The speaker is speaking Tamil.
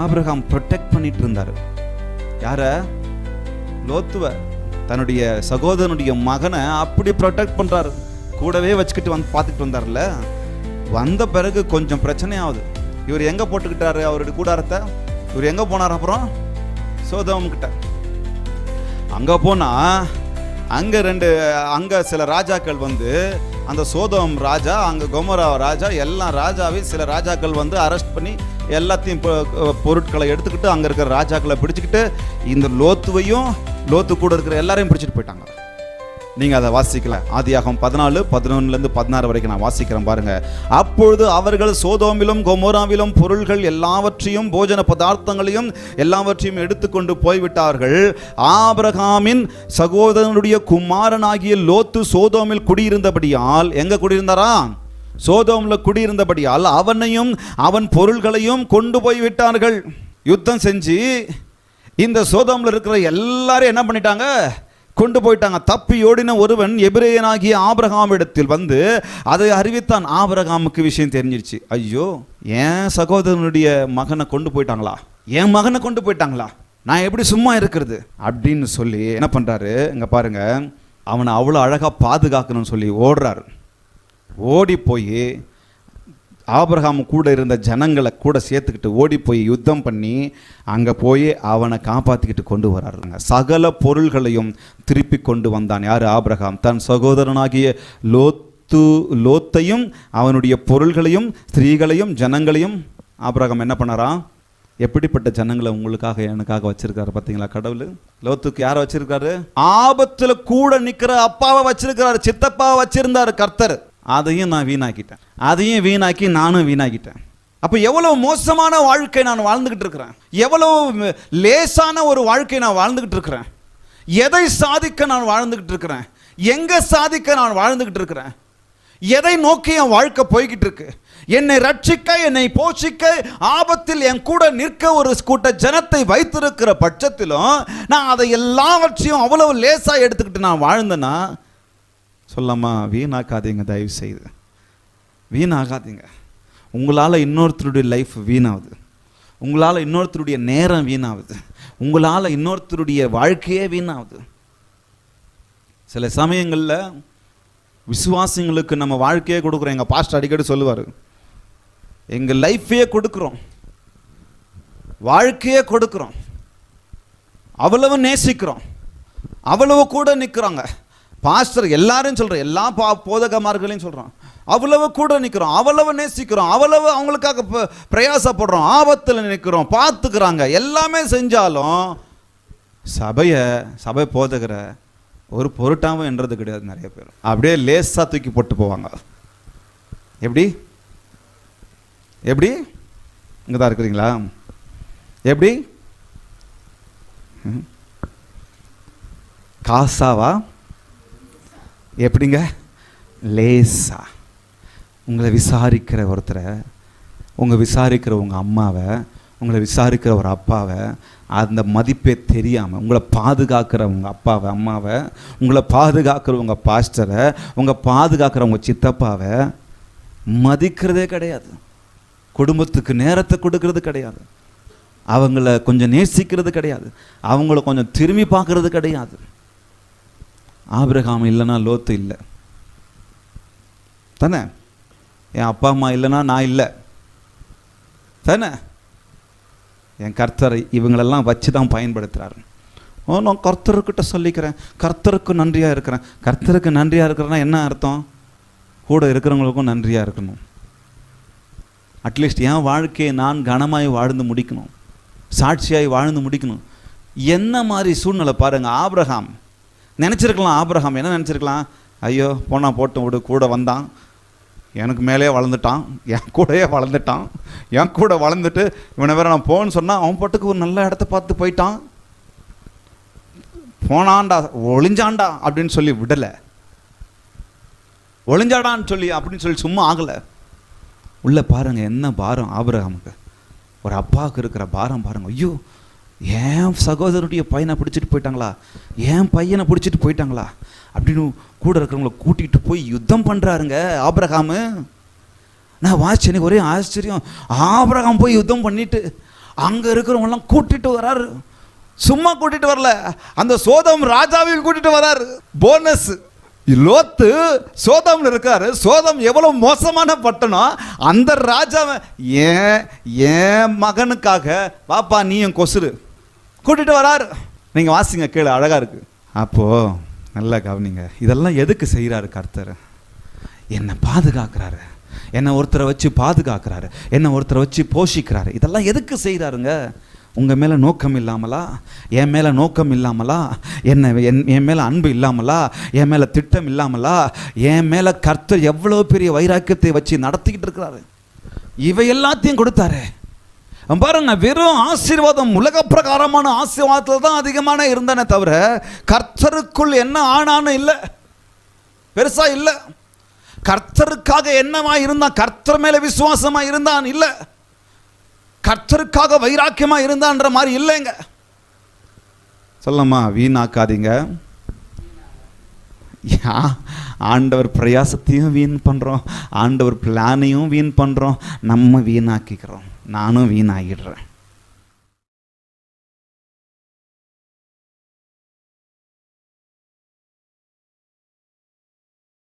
ஆபிரகாம் ப்ரொடெக்ட் பண்ணிட்டு இருந்தார் யார? லோத்துவ தன்னுடைய சகோதரனுடைய மகனை அப்படி ப்ரொடெக்ட் பண்ணுறாரு கூடவே வச்சுக்கிட்டு வந்து பார்த்துட்டு வந்தார்ல. வந்த பிறகு கொஞ்சம் பிரச்சனை ஆகுது இவர் எங்கே போட்டுக்கிட்டாரு அவருடைய கூடாரத்தை? இவர் எங்கே போனார் அப்புறம்? சோதவம் கிட்ட. அங்கே போனால் அங்கே ரெண்டு அங்கே சில ராஜாக்கள் வந்து அந்த சோதம் ராஜா அங்கே கொமரா ராஜா எல்லாம் ராஜாவே சில ராஜாக்கள் வந்து அரெஸ்ட் பண்ணி எல்லாத்தையும் பொருட்களை எடுத்துக்கிட்டு அங்கே இருக்கிற ராஜாக்களை பிடிச்சிக்கிட்டு இந்த லோத்துவையும் லோத்து கூட இருக்கிற எல்லாரையும் பிடிச்சிட்டு போயிட்டாங்க. நீங்கள் அதை வாசிக்கல. ஆதியாகம் பதினாலு பதினொன்னுலேருந்து பதினாறு வரைக்கும் நான் வாசிக்கிறேன் பாருங்கள் அப்பொழுது அவர்கள் சோதோமிலும் கொமோராவிலும் பொருள்கள் எல்லாவற்றையும் போஜன பதார்த்தங்களையும் எல்லாவற்றையும் எடுத்துக்கொண்டு போய்விட்டார்கள். ஆபிரகாமின் சகோதரனுடைய குமாரனாகிய லோத்து சோதோமில் குடியிருந்தபடியால் எங்கே குடியிருந்தாரா? சோதோமில் குடியிருந்தபடியால் அவனையும் அவன் பொருள்களையும் கொண்டு போய் விட்டார்கள். யுத்தம் செஞ்சு இந்த சோதோமில் இருக்கிற எல்லாரும் என்ன பண்ணிட்டாங்க? கொண்டு போயிட்டாங்க. தப்பி ஓடின ஒருவன் எபிரேயனாகிய ஆபிரகாமிடத்தில் வந்து அதை அறிவித்தான். ஆபிரகாமுக்கு விஷயம் தெரிஞ்சிருச்சு. ஐயோ என் சகோதரனுடைய மகனை கொண்டு போயிட்டாங்களா? என் மகனை கொண்டு போயிட்டாங்களா? நான் எப்படி சும்மா இருக்கிறது? அப்படின்னு சொல்லி என்ன பண்ணுறாரு இங்கே பாருங்கள் அவனை அவ்வளோ அழகாக பாதுகாக்கணும்னு சொல்லி ஓடுறாரு. ஓடி போய் ஆபிரகாம் கூட இருந்த ஜனங்களை கூட சேர்த்துக்கிட்டு ஓடி போய் யுத்தம் பண்ணி அங்கே போய் அவனை காப்பாற்றிக்கிட்டு கொண்டு வராருங்க. சகல பொருள்களையும் திருப்பி கொண்டு வந்தான். யார்? ஆபிரகாம். தன் சகோதரனாகிய லோத்து லோத்தையும் அவனுடைய பொருள்களையும் ஸ்திரீகளையும் ஜனங்களையும் ஆபிரகாம் என்ன பண்ணாராம் எப்படிப்பட்ட ஜனங்களை உங்களுக்காக எனக்காக வச்சிருக்காரு பார்த்தீங்களா கடவுள்? லோத்துக்கு யாரை வச்சிருக்காரு? ஆபத்தில் கூட நிற்கிற அப்பாவை வச்சிருக்கிறாரு சித்தப்பாவை வச்சிருந்தாரு கர்த்தர். அதையும் நான் வீணாக்கிட்டேன். அதையும் வீணாக்கி நானும் வீணாக்கிட்டேன். அப்போ எவ்வளோ மோசமான வாழ்க்கை நான் வாழ்ந்துக்கிட்டு இருக்கிறேன்? எவ்வளோ லேசான ஒரு வாழ்க்கை நான் வாழ்ந்துக்கிட்டு இருக்கிறேன்? எதை சாதிக்க நான் வாழ்ந்துக்கிட்டு இருக்கிறேன்? எங்கே சாதிக்க நான் வாழ்ந்துக்கிட்டு இருக்கிறேன்? எதை நோக்கி என் வாழ்க்கை போய்கிட்டு இருக்கு? என்னை ரட்சிக்க என்னை போஷிக்க ஆபத்தில் என் கூட நிற்க ஒரு கூட்ட ஜனத்தை வைத்திருக்கிற பட்சத்திலும் நான் அதை எல்லாவற்றையும் அவ்வளவு லேசாக எடுத்துக்கிட்டு நான் வாழ்ந்தேன்னா சொல்லாமா வீணாக்காதீங்க தயவு செய்து வீணாகாதீங்க. உங்களால் இன்னொருத்தருடைய லைஃப் வீணாகுது. உங்களால் இன்னொருத்தருடைய நேரம் வீணாகுது. உங்களால் இன்னொருத்தருடைய வாழ்க்கையே வீணாகுது. சில சமயங்களில் விசுவாசிங்களுக்கு நம்ம வாழ்க்கையே கொடுக்குறோம். எங்கள் பாஸ்டர் அடிக்கடி சொல்லுவார் எங்கள் லைஃபையே கொடுக்குறோம். வாழ்க்கையே கொடுக்குறோம். அவ்வளவு நேசிக்கிறோம். அவ்வளவு கூட நிற்கிறாங்க. பாஸ்டர் எல்லாரும் சொல்கிறோம் எல்லா பா போதகமார்களையும் சொல்கிறோம் அவ்வளவு கூட நிற்கிறோம் அவ்வளவு நேசிக்கிறோம் அவ்வளவு அவங்களுக்காக ப- பிரயாசப்படுறோம் ஆபத்தில் நிற்கிறோம் பார்த்துக்கிறாங்க. எல்லாமே செஞ்சாலும் சபையை சபை போதகிற ஒரு பொருட்டாவும் என்றது கிடையாது நிறைய பேர். அப்படியே லேசாக தூக்கி போட்டு போவாங்க. எப்படி? எப்படி? இங்கே தான் இருக்கிறீங்களா? எப்படி? ம். காசாவா? எப்படிங்க? லேசா. உங்களை விசாரிக்கிற ஒருத்தரை உங்கள் விசாரிக்கிற உங்கள் அம்மாவை உங்களை விசாரிக்கிற ஒரு அப்பாவை அந்த மதிப்பே தெரியாமல் உங்களை பாதுகாக்கிற உங்கள் அப்பாவை அம்மாவை உங்களை பாதுகாக்கிற உங்கள் பாஸ்டரை உங்கள் பாதுகாக்கிற உங்கள் சித்தப்பாவை மதிக்கிறதே கிடையாது. குடும்பத்துக்கு நேரத்தை கொடுக்கறது கிடையாது. அவங்கள கொஞ்சம் நேசிக்கிறது கிடையாது. அவங்கள கொஞ்சம் திரும்பி பார்க்குறது கிடையாது. ஆபிரகாம் இல்லைன்னா லோத்து இல்லை. தானே? என் அப்பா அம்மா இல்லைன்னா நான் இல்லை. தானே? என் கர்த்தரை இவங்களெல்லாம் வச்சு தான் பயன்படுத்துகிறாரு ஓ நான் கர்த்தர்கிட்ட சொல்லிக்கிறேன். கர்த்தருக்கு நன்றியாக இருக்கிறேன். கர்த்தருக்கு நன்றியாக இருக்கிறேன்னா என்ன அர்த்தம்? கூட இருக்கிறவங்களுக்கும் நன்றியாக இருக்கணும். அட்லீஸ்ட் என் வாழ்க்கையை நான் கனமாய் வாழ்ந்து முடிக்கணும். சாட்சியாய் வாழ்ந்து முடிக்கணும். என்ன மாதிரி சூழ்நிலை பாருங்க ஆப்ரஹாம் நினச்சிருக்கலாம் ஆபிரகாம் என்ன நினச்சிருக்கலாம்? ஐயோ போனா போட்டும் விடு கூட வந்தான். எனக்கு மேலே வளர்ந்துட்டான் என் கூடயே வளர்ந்துட்டான். என் கூட வளர்ந்துட்டு இவனை வேற நான் போன்னு சொன்னா அவன் பாட்டுக்கு ஒரு நல்ல இடத்த பார்த்து போயிட்டான். போனான்டா ஒளிஞ்சான்டா அப்படின்னு சொல்லி விடலை. ஒளிஞ்சாடான்னு சொல்லி அப்படின்னு சொல்லி சும்மா ஆகலை. உள்ளே பாருங்க என்ன பாரம் ஆபிரகாமுக்கு. ஒரு அப்பாவுக்கு இருக்கிற பாரம் பாருங்க. ஐயோ என் சகோதரனுடைய பையனை பிடிச்சிட்டு போயிட்டாங்களா? என் பையனை பிடிச்சிட்டு போயிட்டாங்களா? அப்படின்னு கூட இருக்கிறவங்கள கூட்டிகிட்டு போய் யுத்தம் பண்ணுறாருங்க ஆபிரகாமு. நான் வாட்ச் எனக்கு ஒரே ஆச்சரியம். ஆபிரகாம் போய் யுத்தம் பண்ணிட்டு அங்கே இருக்கிறவங்களாம் கூட்டிட்டு வராரு. சும்மா கூட்டிட்டு வரல. அந்த சோதம் ராஜாவையும் கூட்டிட்டு வராரு. போனஸ் லோத்து சோதம்ல இருக்காரு. சோதம் எவ்வளவு மோசமான பட்டணம் அந்த ராஜாவை ஏன் என் மகனுக்காக பாப்பா நீ என் கொசுரு கூட்டிட்டு வராரு. நீங்க வாசிங்க கீழே அழகா இருக்கு. அப்போ நல்லா கவனிங்க. இதெல்லாம் எதுக்கு செய்கிறாரு கர்த்தர்? என்னை பாதுகாக்கிறாரு. என்னை ஒருத்தரை வச்சு பாதுகாக்கிறாரு. என்னை ஒருத்தரை வச்சு போஷிக்கிறாரு. இதெல்லாம் எதுக்கு செய்கிறாருங்க உங்கள் மேலே நோக்கம் இல்லாமலா? என் மேலே நோக்கம் இல்லாமலா? என்ன என் என் மேலே அன்பு இல்லாமலா? என் மேலே திட்டம் இல்லாமலா? என் மேலே கர்த்தர் எவ்வளோ பெரிய வைராக்கியத்தை வச்சு நடத்திக்கிட்டு இருக்கிறாரு. இவை எல்லாத்தையும் கொடுத்தாரு. பாருங்க வெறும் ஆசீர்வாதம் உலக பிரகாரமான ஆசீர்வாதத்தில் தான் அதிகமான இருந்தனே தவிர கர்த்தருக்குள் என்ன ஆனான்னு இல்லை. பெருசா இல்லை. கர்த்தருக்காக என்னவா இருந்தான் கர்த்தர் மேல விசுவாசமா இருந்தான் இல்லை. கர்த்தருக்காக வைராக்கியமா இருந்தான்ற மாதிரி இல்லைங்க. சொல்லம்மா வீணாக்காதீங்க. ஆண்டவர் பிரயாசத்தையும் வீண் பண்ணுறோம் ஆண்டவர் பிளானையும் வீண் பண்ணுறோம் நம்ம வீணாக்கிக்கிறோம். நானும் வீணாகிடுறேன்.